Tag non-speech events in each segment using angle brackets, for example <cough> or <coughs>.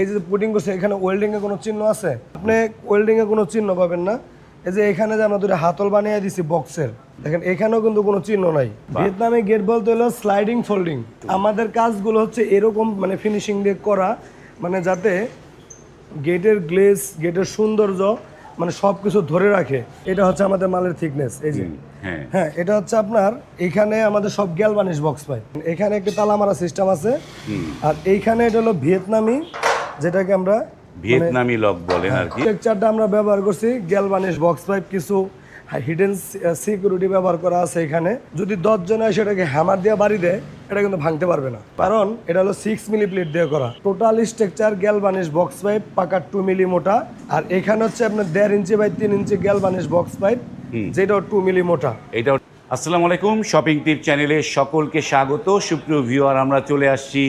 এই যে পুডিং করছে এখানে ওয়েল্ডিং এর কোনো চিহ্ন আছে? আপনি ওয়েল্ডিং এর কোনো চিহ্ন পাবেন না। এই যে এখানে যে আমরা দুটো হাতল বানিয়ে দিছি বক্সের দেখেন এখানেও কিন্তু কোনো চিহ্ন নাই। ভিয়েতনামে গেট বলতে হলো স্লাইডিং ফোল্ডিং আমাদের কাজগুলো হচ্ছে এরকম মানে ফিনিশিং দিয়ে করা মানে যাতে গেটের গ্লেজ গেটের সৌন্দর্য মানে সব কিছু ধরে রাখে। এটা হচ্ছে আমাদের মালের থিকনেস এই যে। হ্যাঁ। হ্যাঁ এটা হচ্ছে আপনার এখানে আমাদের সব গ্যালভানিশ বক্স পাই এখানে একটা তালা মারা সিস্টেম আছে। আর এইখানে এটা হলো ভিয়েতনামি যেটাকে আমরা ভিয়েতনামি লক বলেন আর কি। টেক্সচারটা আমরা ব্যবহার করছি গ্যালভানিশ বক্স পাইপ কিছু হিডেন সিকিউরিটি ব্যবহার করা আছে এখানে। যদি দশ জন হয় সেটাকে হ্যামার দিয়ে বাড়ি দেয় এটা কিন্তু ভাঙতে পারবে না। কারণ এটা হলো সিক্স মিলি প্লেট দিয়ে করা। Total structure galvanised box pipe পাকা টু মিলি মোটা। আর এখানে হচ্ছে আপনার দেড় ইঞ্চি বাই তিন ইঞ্চি গ্যালভানিশ বক্স পাইপ যেটাও টু মিলি মোটা। এটা আসসালামু আলাইকুম শপিং টিপ চ্যানেলে সকলকে স্বাগত। সুপ্রিয় ভিউয়ার আমরা চলে আসছি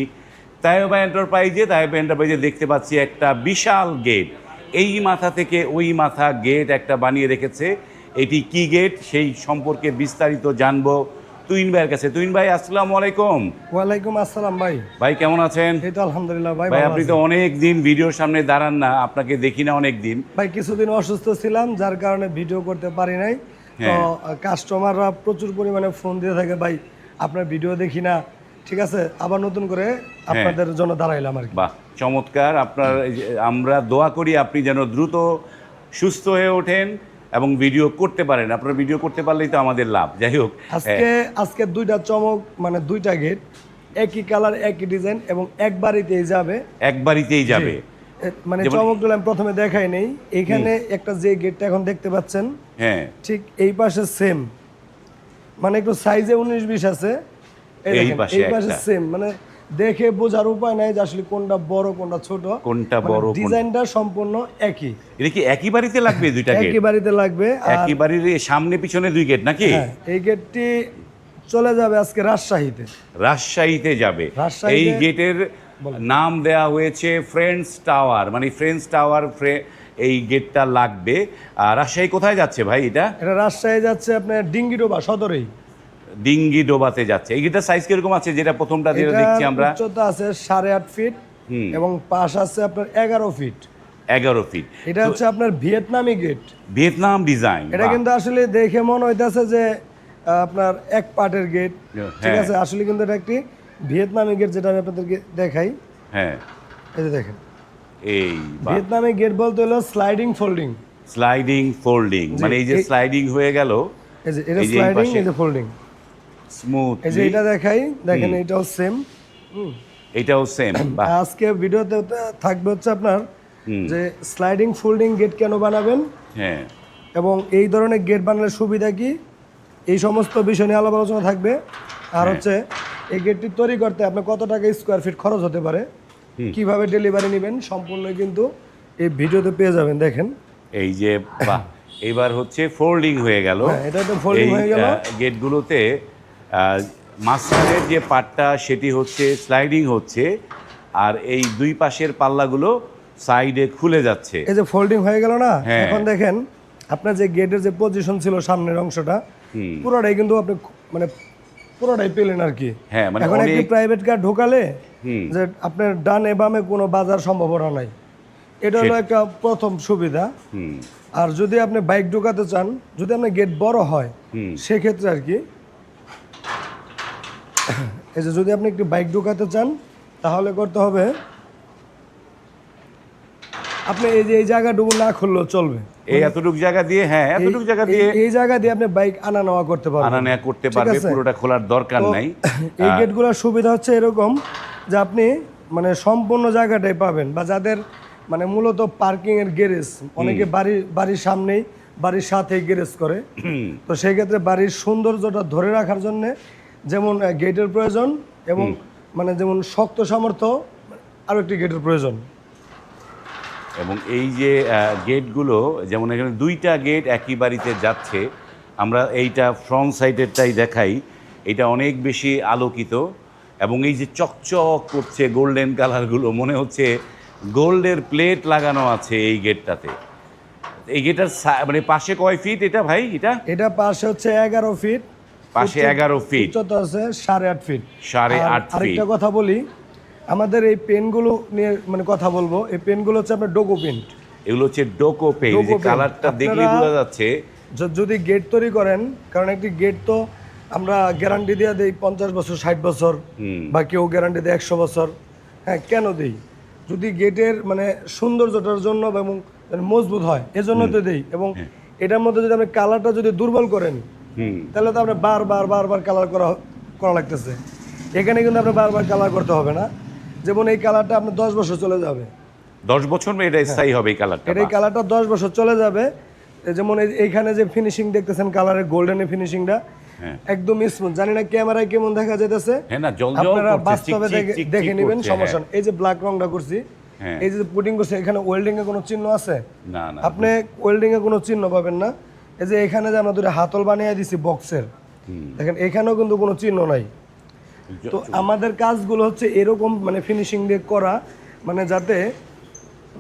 তাইবা এন্টারপ্রাইজে তাইবা এন্টারপ্রাইজে দেখতে পাচ্ছি একটা বিশাল গেট এই মাথা থেকে ওই মাথা গেট একটা বানিয়ে রেখেছে। এটি কি গেট সেই সম্পর্কে বিস্তারিত জানব তুইন ভাইয়ের কাছে। তুইন ভাই আসসালামু আলাইকুম। ওয়ালাইকুম আসসালাম ভাই। ভাই কেমন আছেন? এই তো আলহামদুলিল্লাহ ভাই ভাই আপনি তো অনেক দিন ভিডিওর সামনে দাঁড়ান না আপনাকে দেখি না অনেক দিন। ভাই কিছুদিন অসুস্থ ছিলাম যার কারণে ভিডিও করতে পারি নাই। তো হ্যাঁ। কাস্টমাররা প্রচুর পরিমাণে ফোন দিয়ে থাকে ভাই আপনার ভিডিও দেখি না ঠিক আছে? আবার নতুন করে হ্যাঁ। আপনাদের জন্য দাঁড়াইলাম আর কি। বাহ চমৎকার। আপনার আমরা দোয়া করি আপনি যেন দ্রুত সুস্থ হয়ে ওঠেন এবং ভিডিও করতে পারেন। আপনার ভিডিও করতে পারলেই তো আমাদের লাভ। যাই হোক আজকে আজকে দুইটা চমক মানে দুইটা গেট একই কালার একই ডিজাইন এবং এক বাড়িতেই যাবে। একবারিতেই যাবে। এ, মানে চমকগুলো আমি প্রথমে দেখাই নেই। এখানে একটা যে গেটটা এখন দেখতে পাচ্ছেন হ্যাঁ। ঠিক এই পাশে সেম মানে একটু সাইজে উনিশ বিশ আছে। এই এই পাশে একটা। সেম মানে দেখে বোঝার উপায় নাই যে আসলে কোনটা বড় কোনটা ছোট। কোনটা বড় ডিজাইনটা সম্পূর্ণ একই। এটা কি একই বাড়িতে লাগবে দুইটা গেট একই বাড়িতে লাগবে একই বাড়ির সামনে পিছনে দুই গেট নাকি? হ্যাঁ, এই গেটটি চলে যাবে আজকে রাজশাহীতে। রাজশাহীতে যাবে। এই গেটের নাম দেয়া হয়েছে ফ্রেন্ডস টাওয়ার মানে ফ্রেন্ডস টাওয়ার এই গেটটা লাগবে। আর রাজশাহী কোথায় যাচ্ছে ভাই এটা? এটা রাজশাহী যাচ্ছে আপনার ডিঙ্গিডোবা সদরেই। ডিঙ্গি ডোবাতে যাচ্ছে। এই গেটটার সাইজ কীরকম আছে? যেটা প্রথমটা যেটা দেখছি আমরা। উচ্চতা আছে সাড়ে আট ফিট এবং পাশ আছে আপনার এগারো ফিট এগারো ফিট এটা হচ্ছে আপনার ভিয়েতনামি গেট ভিয়েতনাম ডিজাইন এটা কিন্তু আসলে দেখে মনে হইতেছে যে আপনার এক পার্টের গেট ঠিক হ্যাঁ। আছে? আসলে কিন্তু এটা একটি ভিয়েতনামি গেট যেটা আমি আপনাদেরকে দেখাই। হ্যাঁ। এই যে দেখেন। এই ভিয়েতনামি গেট বলতে হলো স্লাইডিং ফোল্ডিং স্লাইডিং ফোল্ডিং মানে এই যে স্লাইডিং হয়ে গেল এই যে এটা স্লাইডিং এই যে ফোল্ডিং স্মুথ এই যে এটা দেখাই দেখেন এটাও সেম এটাও সেম <coughs> আজকে ভিডিওতে থাকবে হচ্ছে আপনার যে স্লাইডিং ফোল্ডিং গেট কেন বানাবেন? হ্যাঁ। এবং এই ধরনের গেট বানানোর সুবিধা কি? এই সমস্ত বিষয় নিয়ে আলাপ আলোচনা থাকবে। আর হ্যাঁ। হচ্ছে এই গেটটি তৈরি করতে আপনার কত টাকা স্কোয়ার ফিট খরচ হতে পারে? কীভাবে ডেলিভারি নেবেন? সম্পূর্ণ কিন্তু এই ভিডিওতে পেয়ে যাবেন দেখেন। এই যে এবার হচ্ছে ফোল্ডিং হয়ে গেল। হ্যাঁ, এটা তো folding হয়ে গেল। গেটগুলোতে মাঝখানের যে পাটটা সেটি হচ্ছে স্লাইডিং হচ্ছে আর এই দুই পাশের পাল্লাগুলো সাইডে খুলে যাচ্ছে। এই যে ফোল্ডিং হয়ে গেল না? হ্যাঁ। এখন দেখেন আপনার যে গেটের যে পজিশন ছিল সামনের অংশটা পুরোটাই কিন্তু আপনি মানে পুরোটাই পেলেন আর কি। হ্যাঁ, মানে এখন একটি প্রাইভেট কার ঢোকালে। যে আপনার ডানে বামে কোনো বাজার সম্ভাবনা নাই। এটা হলো একটা প্রথম সুবিধা। আর যদি আপনি বাইক ঢোকাতে চান যদি আপনার গেট বড় হয় সেক্ষেত্রে আর কি এই যে যদি আপনি একটি বাইক ঢোকাতে চান তাহলে করতে হবে আপনি এই যে এই জায়গাটুকু না খুললেও চলবে। এই এতটুকু জায়গা দিয়ে হ্যাঁ এতটুকু জায়গা দিয়ে এই জায়গা দিয়ে আপনি বাইক আনা নেওয়া করতে পারবেন। আনা নেয়া করতে পারবে পুরোটা খোলার দরকার নাই। এই গেটগুলোর সুবিধা হচ্ছে এরকম যে আপনি মানে সম্পূর্ণ জায়গাটাই পাবেন বা যাদের মানে মূলত পার্কিং এর গ্যারেজ অনেকে বাড়ির বাড়ির সামনেই বাড়ির সাথে গ্যারেজ করে। তো সেই ক্ষেত্রে বাড়ির সৌন্দর্যটা ধরে রাখার জন্য যেমন গেটের প্রয়োজন এবং মানে যেমন শক্ত সামর্থ্য আরও একটি গেটের প্রয়োজন। এবং এই যে গেটগুলো যেমন এখানে দুইটা গেট একই বাড়িতে যাচ্ছে আমরা এইটা ফ্রন্ট সাইডেরটাই দেখাই। এটা অনেক বেশি আলোকিত এবং এই যে চকচক করছে গোল্ডেন কালারগুলো মনে হচ্ছে গোল্ডের প্লেট লাগানো আছে এই গেটটাতে এই গেটার মানে পাশে কয় ফিট এটা ভাই এটা? এটা পাশে হচ্ছে এগারো ফিট পাশে এগারো ফিট উচ্চতা আছে সাড়ে আট ফিট সাড়ে আট আরেকটা কথা বলি আমাদের এই পেনগুলো নিয়ে মানে কথা বলব এই পেনগুলো হচ্ছে আপনার ডোকো পেন্ট এগুলো হচ্ছে ডোকো পেন যে কালারটা আপনারা- বোঝা যাচ্ছে। যদি গেট তৈরি করেন কারণ একটি গেট তো আমরা গ্যারান্টি দিয়ে দিই পঞ্চাশ বছর ষাট বছর বা কেউ গ্যারান্টি দেয় একশো বছর। হ্যাঁ কেন দিই? যদি গেটের মানে সৌন্দর্যটার জন্য এবং মানে মজবুত হয় এজন্য তো দিই। এবং এটার মধ্যে যদি আপনি কালারটা যদি দুর্বল করেন তাহলে তো আপনার বারবার বারবার কালার করা করা লাগতেছে। এখানে কিন্তু আপনার বারবার কালার করতে হবে না। যেমন এই কালারটা আপনার দশ বছর চলে যাবে। দশ বছর এটা স্থায়ী হবে এই কালারটা এটা এই কালারটা দশ বছর চলে যাবে। যেমন এই- এইখানে যে ফিনিশিং দেখতেছেন কালারের গোল্ডেনের ফিনিশিংটা হ্যাঁ। একদম স্মুথ জানি না ক্যামেরায় কেমন দেখা যেতেছে হ্যাঁ আপনারা বাস্তবে দেখে- নেবেন সমস্যা হ্যাঁ। এই যে ব্ল্যাক রংটা করছি হ্যাঁ। এই যে পুটিং করছে এখানে ওয়েল্ডিং এর কোনো চিহ্ন আছে? না না। আপনি ওয়েল্ডিং এর কোনো চিহ্ন পাবেন না। এই যে এখানে যে আমরা দুটো হাতল বানিয়ে দিছি বক্সের। দেখেন এখানেও কিন্তু কোনো চিহ্ন নাই তো আমাদের কাজগুলো হচ্ছে এরকম মানে ফিনিশিং দিয়ে করা মানে যাতে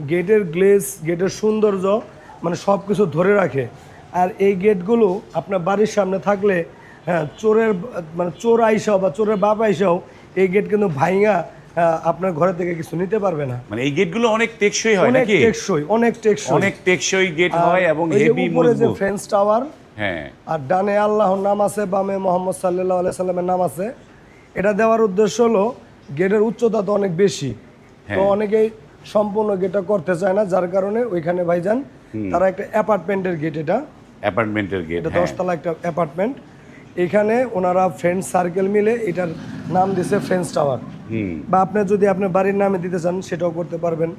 গেটের গ্লেজ গেটের সৌন্দর্য মানে সব কিছু ধরে রাখে আর এই গেটগুলো আপনার বাড়ির সামনে থাকলে হ্যাঁ চোরের মানে চোর আইসাও বা চোরের বাপ আইসাও এই গেট কিন্তু ভাইঙা আপনার ঘরে থেকে কিছু নিতে পারবে না। মানে এই গেটগুলো অনেক টেকসই হয় অনেক নাকি? টেকসই অনেক টেকসই। অনেক টেকসই গেট হয় এবং হেভি উপরে যে ফেন্স টাওয়ার হ্যাঁ। আর ডানে আল্লাহর নাম আছে বামে মোহাম্মদ সাল্লাহ আলাই সাল্লামের নাম আছে। এটা দেওয়ার উদ্দেশ্য হলো গেটের উচ্চতা তো অনেক বেশি। তো অনেকেই সম্পূর্ণ গেটটা করতে চায় না যার কারণে ওইখানে ভাইজান তারা একটা অ্যাপার্টমেন্টের গেট এটা। অ্যাপার্টমেন্টের গেট এটা দশতলা একটা অ্যাপার্টমেন্ট। এখানে ওনারা ফ্রেন্ডস সার্কেল মিলে এটার নাম দিছে ফ্রেন্ডস টাওয়ার বা আপনি যদি আপনার বাড়ির নামে দিতে চান সেটাও করতে পারবেন।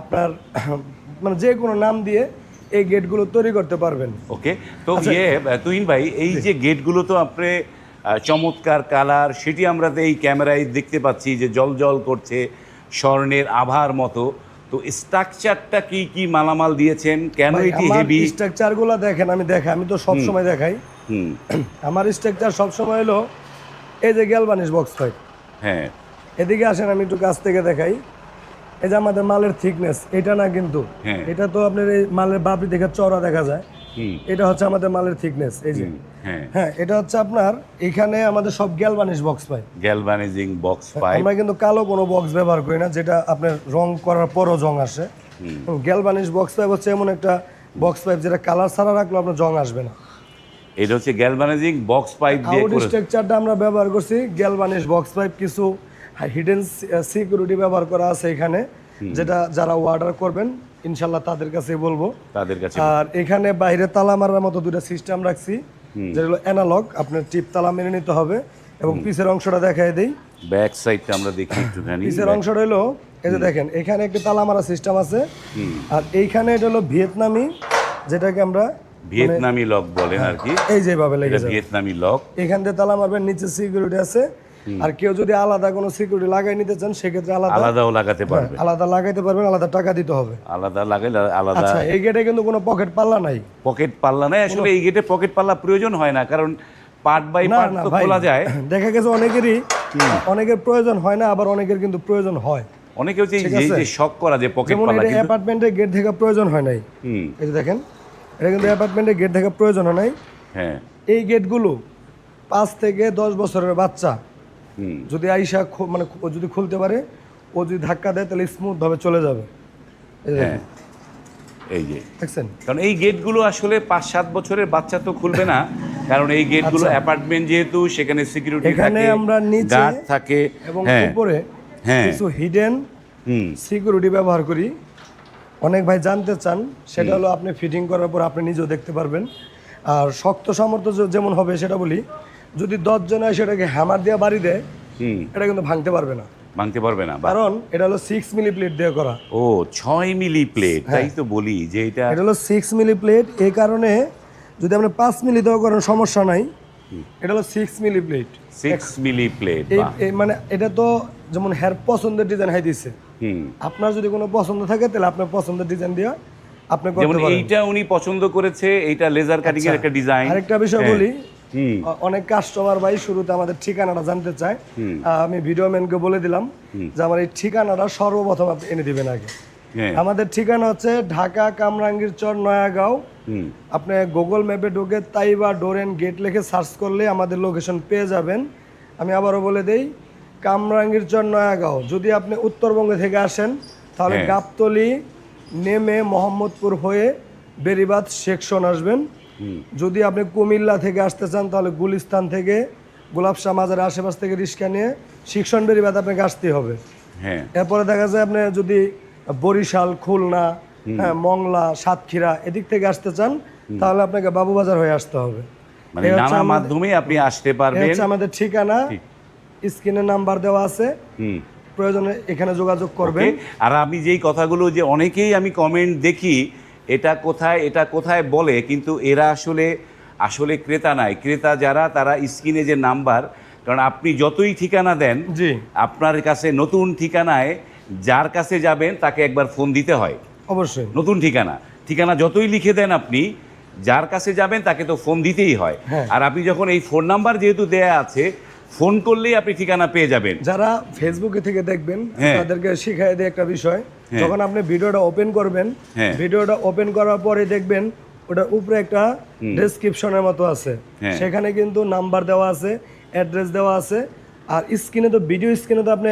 আপনার <clears throat> মানে যে কোনো নাম দিয়ে এই গেটগুলো তৈরি করতে পারবেন। ওকে তো আচ্ছা। ইয়ে তুহিন ভাই এই যে গেটগুলো তো আপনি চমৎকার কালার সেটি আমরা তো এই ক্যামেরায় দেখতে পাচ্ছি যে জল জল করছে স্বর্ণের আভার মতো। তো স্ট্রাকচারটা কি কি মালামাল দিয়েছেন? কেন এটি হেভি স্ট্রাকচারগুলো দেখেন আমি দেখাই আমি তো সব সময় দেখাই। হুম। <clears throat> আমার স্ট্রাকচার সব সময় হলো এই যে গ্যালবানিশ বক্স ফাইভ হ্যাঁ। এদিকে আসেন আমি একটু কাছ থেকে দেখাই। এই যে আমাদের মালের থিকনেস এটা না কিন্তু। হ্যাঁ। এটা তো আপনার এই মালের বাপরি দেখে চড়া দেখা যায়। এটা হচ্ছে আমাদের মালের থিকনেস এই যে। হ্যাঁ। হ্যাঁ এটা হচ্ছে আপনার এখানে আমাদের সব galvanised box pipe galvanising box pipe আমরা কিন্তু কালো কোনো বক্স ব্যবহার করি না যেটা আপনার রং করার পরও জং আসে। গ্যালবানিশ বক্স পাইপ হচ্ছে এমন একটা বক্স পাইপ যেটা কালার ছাড়া রাখলেও আপনার জং আসবে না। এটা হচ্ছে গ্যালভানাইজিং বক্স পাইপ দিয়ে স্ট্রাকচারটা আমরা ব্যবহার করছি গ্যালবানিশ বক্স পাইপ কিছু হিডেন সিকিউরিটি ব্যবহার করা আছে এখানে যেটা যারা অর্ডার করবেন ইনশাল্লাহ তাদের কাছে বলব। তাদের কাছে আর এখানে বাইরে তালা মারার মতো দুটো সিস্টেম রাখছি যেটা হলো অ্যানালগ আপনার টিপ তালা মেনে নিতে হবে এবং পিছের অংশটা দেখাই দেই। ব্যাক সাইডটা আমরা দেখি <coughs> একটুখানি। পিছের অংশটা হলো এই যে দেখেন এখানে একটা তালা মারা সিস্টেম আছে। আর এইখানে এটা হলো ভিয়েতনামি যেটাকে আমরা ভিয়েতনামি লক বলেন আর কি। এই যেভাবে লেগে ভিয়েতনামি লক। এখান দিয়ে তালা মারবেন নিচে সিকিউরিটি আছে। আর কেউ যদি আলাদা কোনো সিকিউরিটি লাগাই নিতে চান সেক্ষেত্রে আলাদা আলাদাও লাগাতে পারবে। আলাদা লাগাইতে পারবেন আলাদা টাকা দিতে হবে। আলাদা লাগাইলে আলাদা আচ্ছা এই গেটে কিন্তু কোনো পকেট পাল্লা নাই। পকেট পাল্লা নাই। আসলে এই গেটে পকেট পাল্লা প্রয়োজন হয় না কারণ পার্ট বাই পার্ট তো খোলা যায়। <clears throat> দেখা গেছে অনেকেরই অনেকের প্রয়োজন হয় না আবার অনেকের কিন্তু প্রয়োজন হয়। অনেকে হচ্ছে এই যে- শখ করা যে পকেট পাল্লা কিন্তু অ্যাপার্টমেন্টের গেট থেকে প্রয়োজন হয় নাই। এই যে দেখেন এটা কিন্তু অ্যাপার্টমেন্টের গেট থেকে প্রয়োজন হয় নাই। হ্যাঁ। এই গেটগুলো পাঁচ থেকে দশ বছরের বাচ্চা যদি আইসা মানে ও যদি খুলতে পারে ও যদি ধাক্কা দেয় তাহলে স্মুথ ভাবে চলে যাবে। এই যে হ্যাঁ। এই যে। দেখছেন? কারণ এই গেটগুলো আসলে পাঁচ সাত বছরের বাচ্চা তো খুলবে না। <laughs> কারণ এই গেটগুলো অ্যাপার্টমেন্ট যেহেতু সেখানে সিকিউরিটি আচ্ছা। এখানে আমরা নিচে গার্ড থাকে এবং হ্যাঁ। উপরে হ্যাঁ। কিছু হিডেন হুম। সিকিউরিটি ব্যবহার করি। অনেক ভাই জানতে চান সেটা হলো আপনি ফিটিং করার পর আপনি নিজেও দেখতে পারবেন। আর শক্ত সামর্থ্য যেমন হবে সেটা বলি। যদি দশজন হয় সেটাকে হ্যামার দিয়ে বাড়ি দেয় এটা কিন্তু ভাঙতে পারবে না। ভাঙতে পারবে না কারণ এটা হলো সিক্স মিলি প্লেট দিয়ে করা। ও ছয় মিলি প্লেট হ্যাঁ। তাই তো বলি যে এটা এটা হলো সিক্স মিলি প্লেট এই কারণে যদি আপনি পাঁচ মিলি দেওয়া করেন সমস্যা নাই। এটা হলো six milli plate six milli plate মানে এটা তো যেমন হেয়ার পছন্দের ডিজাইন হাই দিছে। আপনার যদি কোনো পছন্দ থাকে তাহলে আপনার পছন্দের ডিজাইন দিয়ে আপনি যেমন করতে পারেন। এইটা উনি পছন্দ করেছে এইটা লেজার কাটিং এর একটা ডিজাইন আরেকটা বিষয় বলি হুম অ- অনেক কাস্টমার ভাই শুরুতে আমাদের ঠিকানাটা জানতে চায়। আমি ভিডিও ম্যানকে বলে দিলাম যে আমার এই ঠিকানাটা সর্বপ্রথম আপনি এনে দিবেন আগে। হ্যাঁ। আমাদের ঠিকানা হচ্ছে ঢাকা কামরাঙ্গীর চর নয়াগাঁও। আপনি গুগল ম্যাপে ঢুকে তাইবা ডোরেন গেট লিখে সার্চ করলে আমাদের লোকেশন পেয়ে যাবেন। আমি আবারও বলে দেই কামরাঙ্গীর চর নয়াগাঁও। যদি আপনি উত্তরবঙ্গ থেকে আসেন তাহলে হ্যাঁ। গাবতলি নেমে মোহাম্মদপুর হয়ে বেরিবাদ সেকশন আসবেন। যদি আপনি কুমিল্লা থেকে আসতে চান তাহলে গুলিস্তান থেকে গোলাপশাহ মাজারের আশেপাশ থেকে রিক্সা নিয়ে শিক্ষণ বেরিবাদ আপনাকে আসতেই হবে। হ্যাঁ। এরপরে দেখা যায় আপনি যদি বরিশাল খুলনা হ্যাঁ মংলা সাতক্ষীরা এদিক থেকে আসতে চান তাহলে আপনাকে বাবুবাজার হয়ে আসতে হবে। মানে নানা মাধ্যমে আপনি আসতে পারবেন। আমাদের ঠিকানা। ঠিক। স্ক্রিনে নাম্বার দেওয়া আছে। হুম। প্রয়োজনে এখানে যোগাযোগ করবেন। আর আমি যেই কথাগুলো যে অনেকেই আমি কমেন্ট দেখি এটা কোথায় এটা কোথায় বলে কিন্তু এরা আসলে আসলে ক্রেতা নাই। ক্রেতা যারা তারা স্ক্রিনে যে নাম্বার কারণ আপনি যতই ঠিকানা দেন জি। আপনার কাছে নতুন ঠিকানায় যার কাছে যাবেন তাকে একবার ফোন দিতে হয়। অবশ্যই। নতুন ঠিকানা। ঠিকানা যতই লিখে দেন আপনি যার কাছে যাবেন তাকে তো ফোন দিতেই হয়। হ্যাঁ। আর আপনি যখন এই ফোন নাম্বার যেহেতু দেয়া আছে ফোন করলেই আপনি ঠিকানা পেয়ে যাবেন। যারা ফেসবুকে থেকে দেখবেন হ্যাঁ। তাদেরকে শিখাই দেয় একটা বিষয়। হ্যাঁ। যখন আপনি ভিডিওটা ওপেন করবেন হ্যাঁ। ভিডিওটা ওপেন করার পরে দেখবেন ওটার উপরে একটা ডেসক্রিপশনের মতো আছে। সেখানে কিন্তু নাম্বার দেওয়া আছে অ্যাড্রেস দেওয়া আছে আর স্ক্রিনে তো ভিডিও স্ক্রিনে তো আপনি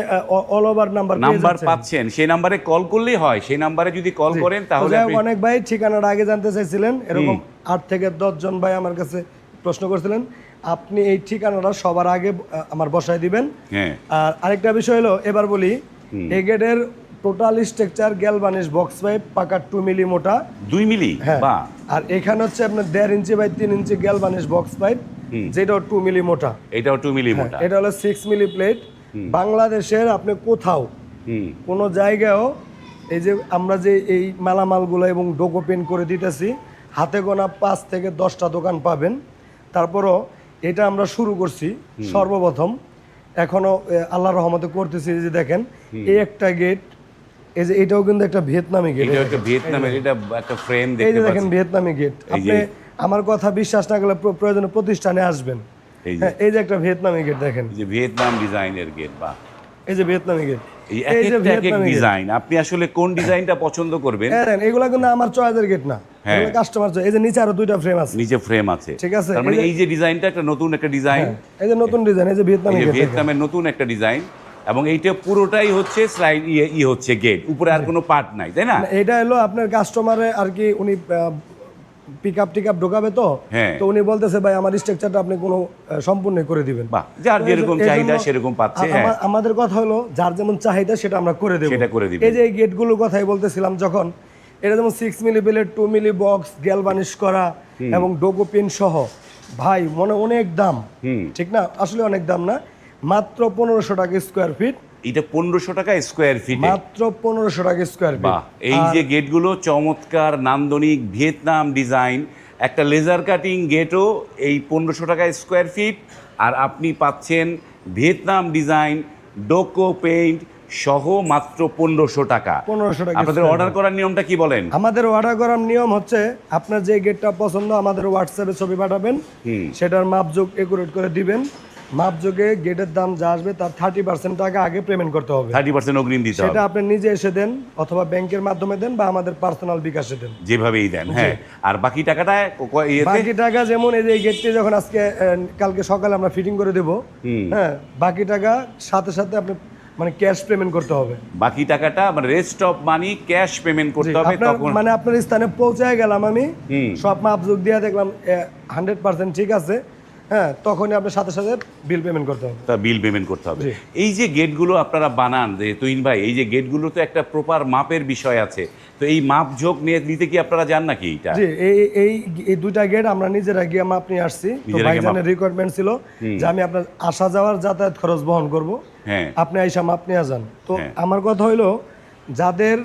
অল ওভার নাম্বার নাম্বার পাচ্ছেন। সেই নাম্বারে কল করলেই হয়। সেই নাম্বারে যদি কল করেন তাহলে অনেক ভাই ঠিকানাটা আগে জানতে চাইছিলেন। এরকম আট থেকে দশ জন ভাই আমার কাছে প্রশ্ন করছিলেন। আপনি এই ঠিকানাটা সবার আগে আমার বসায় দিবেন। হ্যাঁ। আর আরেকটা বিষয় হলো এবার বলি এই গেটের total structure galvanised box pipe পাকা টু মিলি মোটা। দুই মিলি হ্যাঁ। আর এখানে হচ্ছে আপনার দেড় ইঞ্চি বাই তিন ইঞ্চি গ্যালবানিশ বক্স পাইপ যেটাও টু মিলি মোটা। এটাও টু মিলি মোটা। এটা হলো সিক্স মিলি প্লেট বাংলাদেশের আপনি কোথাও কোনো জায়গায়ও এই যে আমরা যে এই মালামালগুলো এবং ডোকো পেন্ট করে দিতেছি হাতে গোনা পাঁচ থেকে দশটা দোকান পাবেন। তারপরও এটা আমরা শুরু করছি সর্বপ্রথম। এখনও এ, আল্লাহর রহমতে করতেছি যে দেখেন এই একটা গেট এই যে এটাও কিন্তু একটা ভিয়েতনামি গেট এটা একটা এটা একটা ফ্রেম এই যে দেখেন ভিয়েতনামি গেট এই যে- আপনি আমার কথা বিশ্বাস না করলে প্র- প্রয়োজনে প্রতিষ্ঠানে আসবেন। এই যে। হ্যাঁ এই যে একটা ভিয়েতনামি গেট দেখেন। যে ভিয়েতনাম ডিজাইনের গেট বা এই যে ভিয়েতনামি গেট এই যে ডিজাইন আপনি আসলে কোন <coughs> ডিজাইনটা পছন্দ করবেন? হ্যাঁ এগুলা কিন্তু আমার চয়েসের গেট না। হ্যাঁ। কাস্টমার এই যে নিচে আরও দুইটা ফ্রেম আছে। নিচে ফ্রেম আছে। ঠিক আছে, তার মানে এই যে- ডিজাইনটা একটা নতুন একটা ডিজাইন এই যে নতুন ডিজাইন এই যে ভিয়েতনামি ভিয়েতনামের নতুন একটা ডিজাইন এবং এইটা পুরোটাই হচ্ছে স্লাইড ইয়ে ই হচ্ছে গেট উপরে আর কোনো পার্ট নাই তাই না? এটা হলো আপনার কাস্টমারে আর কি উনি পিক আপ টিক আপ ঢোকাবে তো হ্যাঁ। তো উনি বলতেছে ভাই আমার স্ট্রাকচারটা আপনি কোনো সম্পূর্ণ করে দিবেন। যার যেরকম চাহিদা সেরকম পাচ্ছে হ্যাঁ। আমা- আমাদের কথা হলো যার যেমন চাহিদা সেটা আমরা করে দেবো। সেটা করে। এই যে এই গেটগুলোর কথাই বলতেছিলাম যখন এটা যেমন six milli plate two milli box galvanise করা এবং ডোগো পিন সহ ভাই মনে অনেক দাম। ঠিক না? আসলে অনেক দাম না। মাত্র পনেরোশো টাকা স্কোয়ার ফিট এটা পনেরোশো টাকা স্কোয়ার ফিট মাত্র পনেরোশো টাকা স্কোয়ার ফিট এই যে গেটগুলো চমৎকার নান্দনিক ভিয়েতনাম ডিজাইন একটা লেজার কাটিং গেটও এই পনেরোশো টাকা স্কোয়ার ফিট আর আপনি পাচ্ছেন ভিয়েতনাম ডিজাইন ডোকো পেইন্ট সহ মাত্র পনেরোশো টাকা। পনেরোশো টাকা আপনাদের অর্ডার করার নিয়মটা কি বলেন? আমাদের অর্ডার করার নিয়ম হচ্ছে আপনার যে গেটটা পছন্দ আমাদের হোয়াটসঅ্যাপে ছবি পাঠাবেন। হুম। সেটার মাপযোগ একুরেট করে দিবেন। মাপযোগে গেটের দাম যা আসবে তার থার্টি পার্সেন্ট টাকা আগে পেমেন্ট করতে হবে। থার্টি পার্সেন্ট অগ্রিম দিতে সেটা আপনি নিজে এসে দেন অথবা ব্যাংকের মাধ্যমে দেন বা আমাদের পার্সোনাল বিকাশে দেন। যেভাবেই দেন হ্যাঁ। আর বাকি টাকাটা বাকি টাকা যেমন এই যে গেটটি যখন আজকে কালকে সকালে আমরা ফিটিং করে দেব হ্যাঁ বাকি টাকা সাথে সাথে আপনি মানে ক্যাশ পেমেন্ট করতে হবে। বাকি টাকাটা মানে rest of money cash payment করতে হবে তখন। মানে আপনার স্থানে পৌঁছায় গেলাম আমি। সব মাপযোগ দিয়ে দেখলাম হান্ড্রেড পার্সেন্ট ঠিক আছে। হ্যাঁ তখনই আপনার সাথে সাথে বিল পেমেন্ট করতে হবে। তা বিল পেমেন্ট করতে হবে। এই যে গেটগুলো আপনারা বানান যে তুইন ভাই এই যে গেটগুলো তো একটা প্রপার মাপের বিষয় আছে। তো এই মাপ ঝোঁক নিয়ে নিতে কি আপনারা জান নাকি জি এই এই এই দুইটা গেট আমরা নিজেরা গিয়ে মাপ নিয়ে আসছি। তো ভাইজানের রিকোয়ারমেন্ট ছিল যে আমি আপনার আসা যাওয়ার যাতায়াত খরচ বহন করব। হ্যাঁ। আপনি আইসা মাপ নিয়ে যান। তো হ্যাঁ। আমার কথা হইল যাদের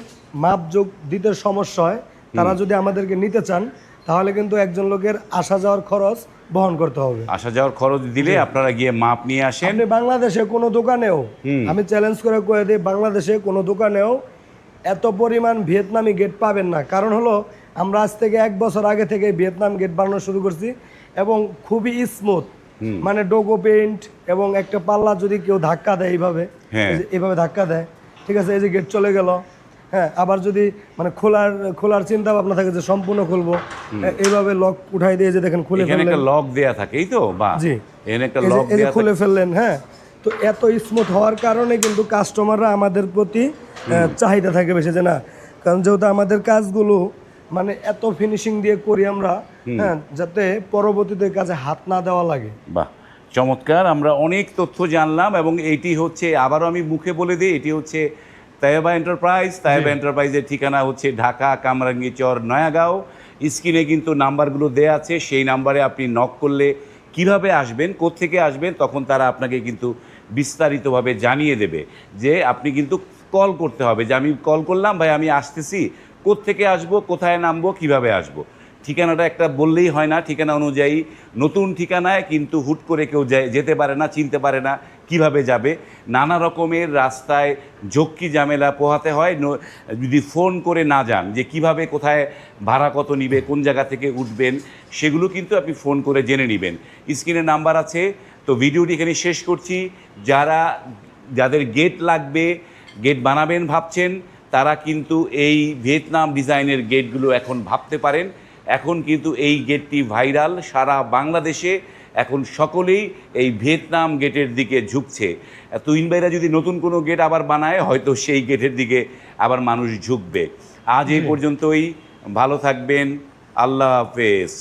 মাপ যোগ দিতে সমস্যা হয় তারা যদি আমাদেরকে নিতে চান তাহলে কিন্তু একজন লোকের আসা যাওয়ার খরচ বহন করতে হবে। আসা যাওয়ার খরচ দিলে আপনারা গিয়ে মাপ নিয়ে আসেন। আপনি বাংলাদেশে কোনো দোকানেও আমি চ্যালেঞ্জ করে কয়ে দিই বাংলাদেশে কোনো দোকানেও এত পরিমাণ ভিয়েতনামি গেট পাবেন না। কারণ হলো আমরা আজ থেকে এক বছর আগে থেকে ভিয়েতনাম গেট বানানো শুরু করছি এবং খুবই স্মুথ মানে ডোগো পেন্ট এবং একটা পাল্লা যদি কেউ ধাক্কা দেয় এইভাবে হ্যাঁ। এই এইভাবে ধাক্কা দেয় ঠিক আছে এই যে গেট চলে গেল। হ্যাঁ আবার যদি মানে খোলার খোলার চিন্তা ভাবনা থাকে যে সম্পূর্ণ খুলবো এইভাবে লক উঠাই দিয়ে যে দেখেন খুলে এখানে একটা লক দেয়া থাকে এই তো? বা জি। এখানে একটা লক দেয়া খুলে ফেললেন হ্যাঁ। তো এত স্মুথ হওয়ার কারণে কিন্তু কাস্টমাররা আমাদের প্রতি চাহিদা থাকে বেশি যে না কারণ যেহেতু আমাদের কাজগুলো মানে এত ফিনিশিং দিয়ে করি আমরা হ্যাঁ যাতে পরবর্তীতে কাজে হাত না দেওয়া লাগে। বাহ। চমৎকার আমরা অনেক তথ্য জানলাম এবং এটি হচ্ছে আবারও আমি মুখে বলে দিই এটি হচ্ছে তায়েবা এন্টারপ্রাইজ তায়েবা এন্টারপ্রাইজের ঠিকানা হচ্ছে ঢাকা কামরাঙ্গীচর নয়াগাঁও। স্ক্রিনে কিন্তু নাম্বারগুলো দেয়া আছে সেই নাম্বারে আপনি নক করলে কীভাবে আসবেন কোত্থেকে আসবেন তখন তারা আপনাকে কিন্তু বিস্তারিতভাবে জানিয়ে দেবে যে আপনি কিন্তু কল করতে হবে যে আমি কল করলাম ভাই আমি আসতেছি কোত্থেকে আসব কোথায় নামবো কীভাবে আসব। ঠিকানাটা একটা বললেই হয় না ঠিকানা অনুযায়ী নতুন ঠিকানায় কিন্তু হুট করে কেউ যেতে পারে না চিনতে পারে না কীভাবে যাবে? নানা রকমের রাস্তায় ঝক্কি ঝামেলা পোহাতে হয়। যদি ফোন করে না যান যে কীভাবে কোথায় ভাড়া কত নিবে, কোন জায়গা থেকে উঠবেন, সেগুলো কিন্তু আপনি ফোন করে জেনে নেবেন। স্ক্রিনে নাম্বার আছে, তো ভিডিওটি এখানে শেষ করছি। যারা, যাদের গেট লাগবে গেট বানাবেন ভাবছেন, তারা কিন্তু এই ভিয়েতনাম ডিজাইনের গেটগুলো এখন ভাবতে পারেন। এখন কিন্তু এই গেটটি ভাইরাল সারা বাংলাদেশে। এখন সকলেই এই ভিয়েতনাম গেটের দিকে ঝুঁকছে। তুইন ভাইরা যদি নতুন কোনো গেট আবার বানায় হয়তো সেই গেটের দিকে আবার মানুষ ঝুঁকবে। আজ এই পর্যন্তই ভালো থাকবেন আল্লাহ হাফেজ।